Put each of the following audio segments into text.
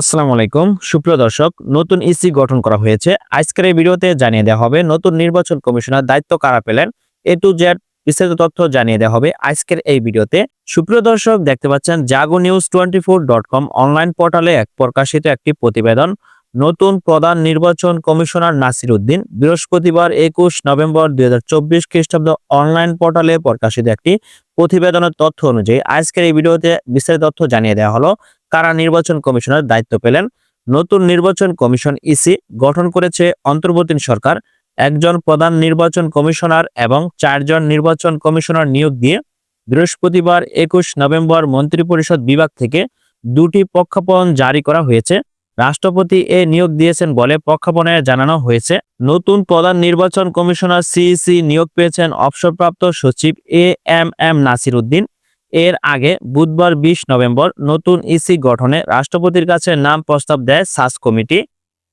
আসসালামু আলাইকুম। সুপ্রিয় দর্শক, নতুন ইসি গঠন করা হয়েছে। আজকের এই ভিডিওতে জানিয়ে দেওয়া হবে, নতুন নির্বাচন কমিশনার দায়িত্ব কারা পেলেন? এ টু জেড বিস্তারিত তথ্য জানিয়ে দেওয়া হবে আজকের এই ভিডিওতে। সুপ্রিয় দর্শক, দেখতে পাচ্ছেন Jago news twenty four dot com online portal এক প্রকাশিত একটি প্রতিবেদন। নতুন প্রধান নির্বাচন কমিশনার নাসির উদ্দিন বৃহস্পতিবার একুশ নভেম্বর দুই হাজার চব্বিশ খ্রিস্টাব্দ অনলাইন পোর্টালে প্রকাশিত একটি প্রতিবেদনের তথ্য অনুযায়ী আজকের এই ভিডিওতে বিস্তারিত তথ্য জানিয়ে দেওয়া হলো। কারা নির্বাচন কমিশনার দায়িত্ব পেলেন? নতুন নির্বাচন কমিশন ইসি গঠন করেছে অন্তর্বর্তী সরকার। একজন প্রধান নির্বাচন কমিশনার এবং চারজন নির্বাচন কমিশনার নিয়োগ দিয়ে বৃহস্পতিবার একুশ নভেম্বর মন্ত্রিপরিষদ বিভাগ থেকে দুটি প্রজ্ঞাপন জারি করা হয়েছে। রাষ্ট্রপতি এ নিয়োগ দিয়েছেন বলে প্রজ্ঞাপনে জানানো হয়েছে। নতুন প্রধান নির্বাচন কমিশনার সিইসি নিয়োগ পেয়েছেন অবসরপ্রাপ্ত সচিব A M M Nasir Uddin. এর আগে বুধবার বিশ নভেম্বর নতুন ইসি গঠনে রাষ্ট্রপতির কাছে নাম প্রস্তাব দেয় সাস কমিটি।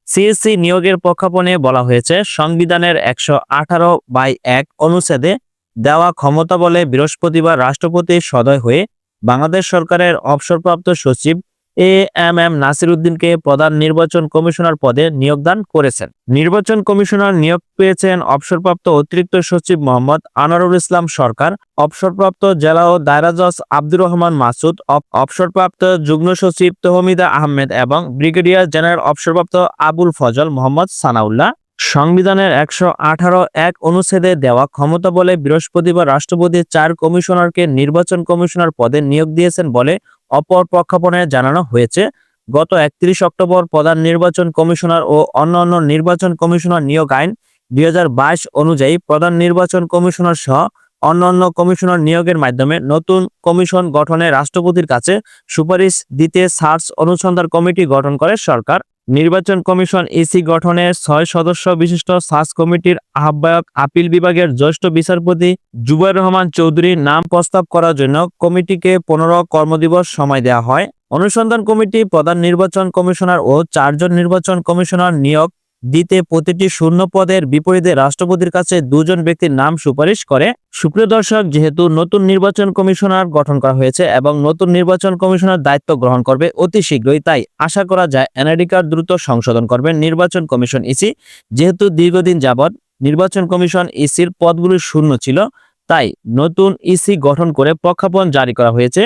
সিএসসি নিয়োগের প্রক্ষাপনে বলা হয়েছে, সংবিধানের একশো আঠারো বাই এক অনুচ্ছেদে দেওয়া ক্ষমতা বলে বৃহস্পতিবার রাষ্ট্রপতি সদয় হয়ে বাংলাদেশ সরকারের অবসরপ্রাপ্ত সচিব এ এম এম নাসির উদ্দিনকে প্রধান নির্বাচন কমিশনার পদে নিয়োগদান করেছেন। নির্বাচন কমিশনার নিয়োগ পেয়েছেন অবসরপ্রাপ্ত অতিরিক্ত সচিব মোহাম্মদ আনোয়ারুল ইসলাম সরকার, অবসরপ্রাপ্ত জেলা ও দায়রা জজ আব্দুর রহমান মাসুদ অবসরপ্রাপ্ত যুগ্ম সচিব তহমিদা আহমেদ এবং ব্রিগেডিয়ার জেনারেল অবসরপ্রাপ্ত আবুল ফজল মোহাম্মদ সানাউল্লাহ। সংবিধানের একশো আঠারো এক অনুচ্ছেদে দেওয়া ক্ষমতা বলে বৃহস্পতিবার রাষ্ট্রপতি চার কমিশনারকে নির্বাচন কমিশনার পদে নিয়োগ দিয়েছেন বলে অপর প্রক্ষাপনে জানানো হয়েছে, গত একত্রিশ অক্টোবর প্রধান নির্বাচন কমিশনার ও অন্যান্য নির্বাচন কমিশনার নিয়োগ আইন দুই হাজার বাইশ অনুযায়ী প্রধান নির্বাচন কমিশনার সহ অন্যান্য কমিশনার নিয়োগের মাধ্যমে নতুন কমিশন গঠনে রাষ্ট্রপতির কাছে সুপারিশ দিতে সার্চ অনুসন্ধান কমিটি গঠন করে সরকার। নির্বাচন কমিশন ইসি গঠনের ছয় সদস্য বিশিষ্ট সার্চ কমিটির আহ্বায়ক আপিল বিভাগের জ্যেষ্ঠ বিচারপতি জুবাইর রহমান চৌধুরীর নাম প্রস্তাব করার জন্য কমিটিকে পনেরো কর্মদিবস সময় দেওয়া হয়। অনুসন্ধান কমিটি প্রধান নির্বাচন কমিশনার ও চারজন নির্বাচন কমিশনার নিয়োগ দিতে প্রতিটি শূন্য পদের বিপরীতে রাষ্ট্রপতির কাছে দুজন ব্যক্তির নাম সুপারিশ করে। সুপ্রিয় দর্শক, যেহেতু নতুন নির্বাচন কমিশনার গঠন করা হয়েছে এবং নতুন নির্বাচন কমিশনার দায়িত্ব গ্রহণ করবে অতি শীঘ্রই, তাই আশা করা যায় এনআইডি কার্ড দ্রুত সংশোধন করবে নির্বাচন কমিশন ইসি। যেহেতু দীর্ঘদিন যাবৎ নির্বাচন কমিশন ইসির পদগুলি শূন্য ছিল, তাই নতুন ইসি গঠন করে প্রজ্ঞাপন জারি করা হয়েছে।